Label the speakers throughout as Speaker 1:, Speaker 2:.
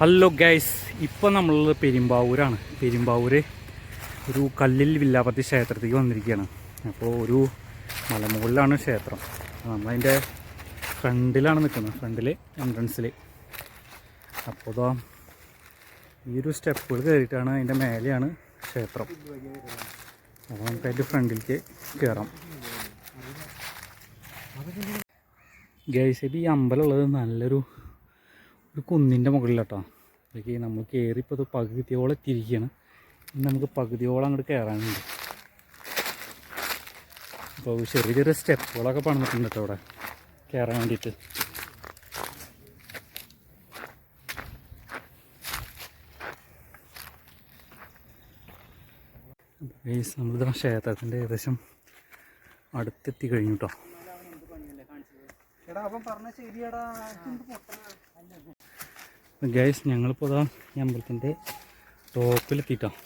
Speaker 1: Hello guys ഇപ്പം നമ്മളുള്ളത് പെരുമ്പാവൂരാണ്. പെരുമ്പാവൂര് ഒരു കല്ലിൽ വില്ലാപത്തി ക്ഷേത്രത്തേക്ക് വന്നിരിക്കുകയാണ്. അപ്പോൾ ഒരു മലമുകളിലാണ് ക്ഷേത്രം. നമ്മളതിന്റെ ഫ്രണ്ടിലാണ് നിൽക്കുന്നത്. ഫ്രണ്ടിൽ എൻട്രൻസിൽ അപ്പോൾ ഇതാ ഈ ഒരു സ്റ്റെപ്പുകൾ കയറിയിട്ടാണ് അതിന്റെ മേലെയാണ് ക്ഷേത്രം. അപ്പോൾ നമുക്ക് അതിന്റെ ഫ്രണ്ടിലേക്ക് കയറാം. ഗൈസ് ഈ അമ്പലമുള്ളത് നല്ലൊരു ഒരു കുന്നിന്റെ മുകളിലാട്ടോ. ഇതൊക്കെ നമ്മൾ കയറി ഇപ്പോൾ ഇത് പകുതിയോളം എത്തിയിരിക്കുകയാണ്. നമുക്ക് പകുതിയോളം അങ്ങോട്ട് കയറാനുണ്ട് അപ്പോൾ ചെറിയ ചെറിയ സ്റ്റെപ്പുകളൊക്കെ പണിതിട്ടുണ്ട് കേട്ടോ അവിടെ. കയറാൻ വേണ്ടിയിട്ട്. ഗൈസ് ക്ഷേത്രത്തിന്റെ ഏകദേശം അടുത്തെത്തി കഴിഞ്ഞു കേട്ടോ.
Speaker 2: എടാ പറഞ്ഞ ശരിയാടാ.
Speaker 1: ഗൈസ് ഞങ്ങളിപ്പോൾ അതാ ഈ അമ്പലത്തിന്റെ ടോപ്പിലെത്തിയിട്ടാണ്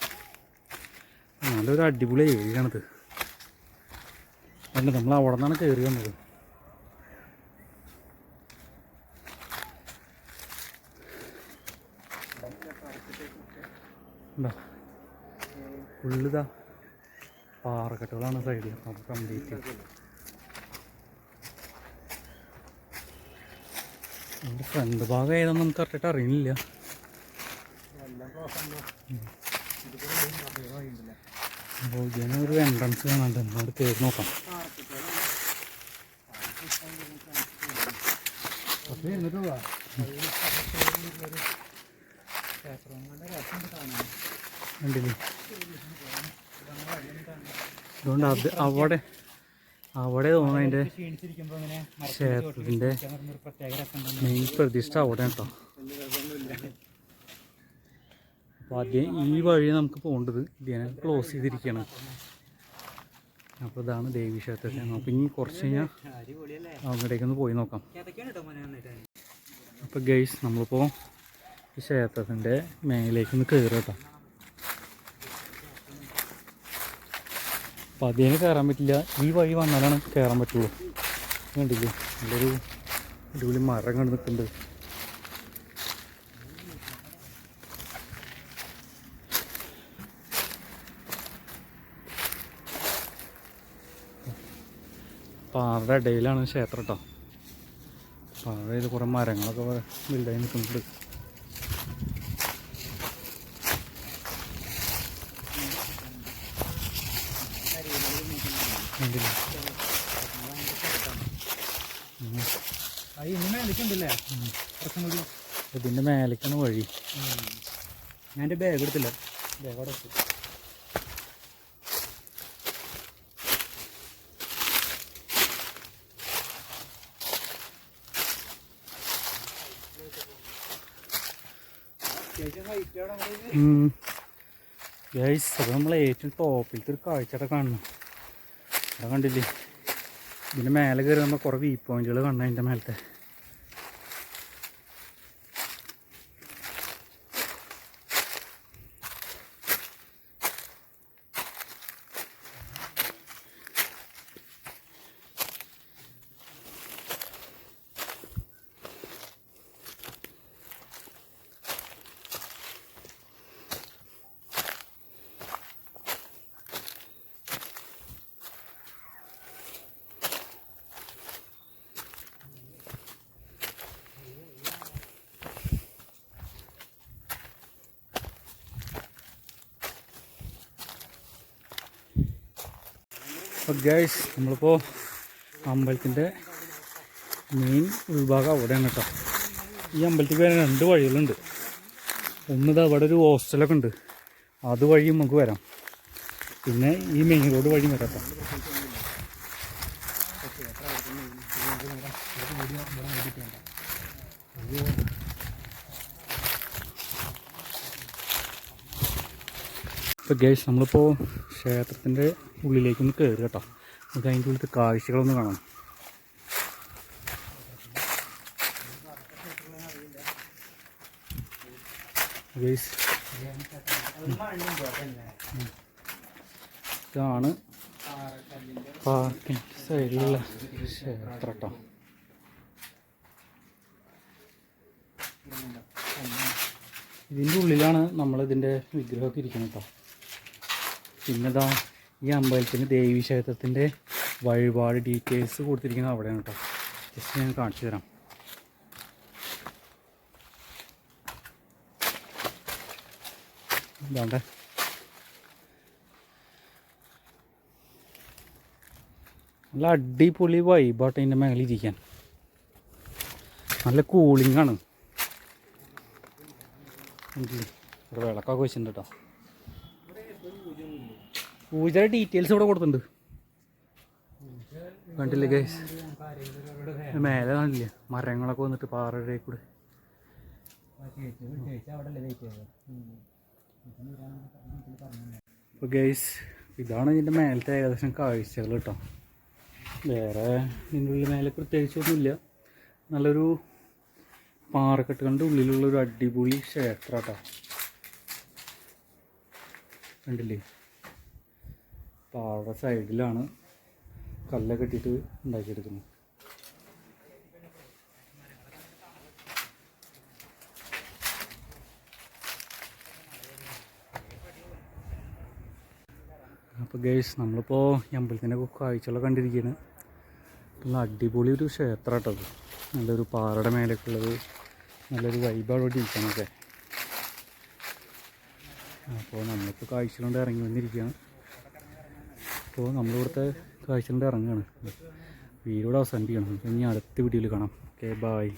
Speaker 1: നല്ലൊരു അടിപൊളി ഏരിയാണിത് അല്ല നമ്മൾ അവിടെ നിന്നാണ് കയറി വന്നത്. ഫുള്ളിതാ പാറക്കെട്ടുകളാണ് സൈഡിൽ അപ്പോൾ കംപ്ലീറ്റ് എന്റെ ഫ്രണ്ട് ഭാഗം ഏതാണെന്ന് നമുക്ക് കറക്റ്റായിട്ട് അറിയുന്നില്ല അപ്പോൾ ഇതിന് ഒരു എൻട്രൻസ് കാണാണ്ട് എന്നോട് കയറി നോക്കാം. കണ്ടില്ലേ? അതുകൊണ്ട് അത് അവിടെ അവിടെ തോന്നുന്നു
Speaker 2: അതിന്റെ ക്ഷേത്രത്തിന്റെ
Speaker 1: മെയിൻ പ്രതിഷ്ഠ അവിടെ കേട്ടോ. അപ്പോൾ ആദ്യം ഈ വഴി നമുക്ക് പോകേണ്ടത് ഇതിനെ ക്ലോസ് ചെയ്തിരിക്കണം. അപ്പോൾ ഇതാണ് ദേവി ക്ഷേത്രത്തെ നമുക്ക് ഇനി കുറച്ച് കഴിഞ്ഞാൽ
Speaker 2: അവിടേക്ക്
Speaker 1: അങ്ങോട്ടേക്കൊന്ന് പോയി നോക്കാം.
Speaker 2: അപ്പൊ
Speaker 1: അപ്പോൾ ഗൈസ് നമ്മളിപ്പോൾ ഈ ക്ഷേത്രത്തിന്റെ മേലേക്ക് ഒന്ന് കയറുക കേട്ടോ. അപ്പോൾ അതിന് കയറാൻ പറ്റില്ല. ഈ വഴി വന്നാലാണ് കയറാൻ പറ്റുള്ളൂ. കണ്ടില്ലേ? നല്ലൊരു അടിപൊളി മരം കണ്ട് നിൽക്കുന്നുണ്ട്. പാറയുടെ ഇടയിലാണ് ക്ഷേത്രം കേട്ടോ. പാറയിൽ കുറേ മരങ്ങളൊക്കെ വലുതായി നിൽക്കുന്നുണ്ട്. കണ്ടില്ലേ? ഇതിന്റെ മേലേക്കാണ് വഴി.
Speaker 2: ഞാൻ എന്റെ ബാഗ് എടുത്തില്ല. ബാഗ് അവിടെ അവിടെ.
Speaker 1: ഗൈസ് അത് നമ്മളെ ഏറ്റവും ടോപ്പിലത്തെ ഒരു കാഴ്ചയുടെ കാണണം. അവിടെ കണ്ടില്ലേ? ഇതിന്റെ മേലെ കയറി നമ്മൾ കുറേ വ്യൂ പോയിന്റുകൾ കാണണം അതിന്റെ മേലത്തെ. അപ്പോൾ ഗൈസ് നമ്മളിപ്പോൾ അമ്പലത്തിന്റെ മെയിൻ ഉൾഭാഗം അവിടെയാണ് കേട്ടോ. ഈ അമ്പലത്തിൽ വരാൻ രണ്ട് വഴികളുണ്ട്. ഒന്നിത് അവിടെ ഒരു ഹോസ്റ്റലൊക്കെ ഉണ്ട്. അതുവഴി നമുക്ക് വരാം. പിന്നെ ഈ മെയിൻ റോഡ് വഴി വരാം കേട്ടോ. ഇപ്പോൾ ഗേഷ് നമ്മളിപ്പോൾ ക്ഷേത്രത്തിന്റെ ഉള്ളിലേക്കൊന്ന് കയറി കേട്ടോ. നമുക്ക് അതിന്റെ ഉള്ളിലത്തെ കാഴ്ചകളൊന്ന് കാണാം. ഇതാണ് പാർക്കിംഗ് സൈഡിലുള്ള ക്ഷേത്രം കേട്ടോ. ഇതിന്റെ ഉള്ളിലാണ് നമ്മളിതിന്റെ വിഗ്രഹമൊക്കെ ഇരിക്കുന്നത് കേട്ടോ. പിന്നെ ഇതാ ഈ അമ്പലത്തിന്റെ ദേവി ക്ഷേത്രത്തിന്റെ വഴിപാട് ഡീറ്റെയിൽസ് കൊടുത്തിരിക്കുന്നത് അവിടെയാണ് കേട്ടോ. ജസ്റ്റ് ഞാൻ കാണിച്ചു തരാം. ഇതാണ്ടേ. നല്ല അടിപൊളി വൈബാട്ട് അതിന്റെ മേളിൽ ഇരിക്കാൻ. നല്ല കൂളിംഗ് ആണ്? ഇവിടെ വിളക്കൊക്കെ വെച്ചിട്ടുണ്ട് കേട്ടോ. പൂജയുടെ ഡീറ്റെയിൽസ് ഇവിടെ കൊടുത്തിട്ടുണ്ട്. കണ്ടില്ലേ ഗൈസ് മേലെ കാണില്ല? മരങ്ങളൊക്കെ വന്നിട്ട് പാറയുടെ കൂടെ. അപ്പോൾ ഗൈസ് ഇതാണ് ഇതിന്റെ മേലത്തെ ഏകദേശം കാഴ്ചകൾ കേട്ടോ. വേറെ ഇതിന്റെ ഉള്ളിൽ മേലെ പ്രത്യേകിച്ചൊന്നുമില്ല. നല്ലൊരു പാറക്കെട്ടുകളുടെ ഉള്ളിലുള്ള ഒരു അടിപൊളി ക്ഷേത്രം കേട്ടോ. കണ്ടില്ലേ? പാറയുടെ സൈഡിലാണ് കല്ലൊക്കെ ഇട്ടിട്ട് ഉണ്ടാക്കിയെടുക്കുന്നത്. അപ്പോൾ ഗേഴ്സ് നമ്മളിപ്പോൾ അമ്പലത്തിന്റെ കാഴ്ചകളൊക്കെ കണ്ടിരിക്കുകയാണ് നല്ല അടിപൊളി ഒരു ക്ഷേത്രം കേട്ടോ നല്ലൊരു പാറയുടെ മേലൊക്കെ ഉള്ളത്. നല്ലൊരു വൈബാണ് ഇവിടെ ഇരിക്കാനൊക്കെ. അപ്പോൾ നമ്മളിപ്പോൾ കാഴ്ചകളുണ്ട് ഇറങ്ങി വന്നിരിക്കുകയാണ്. അപ്പോൾ നമ്മളിവിടുത്തെ കാഴ്ചകളുടെ ഇറങ്ങുകയാണ് വീഡിയോ അവസാനിപ്പിക്കണം. ഇനി അടുത്ത വീഡിയോയിൽ കാണാം. Okay bye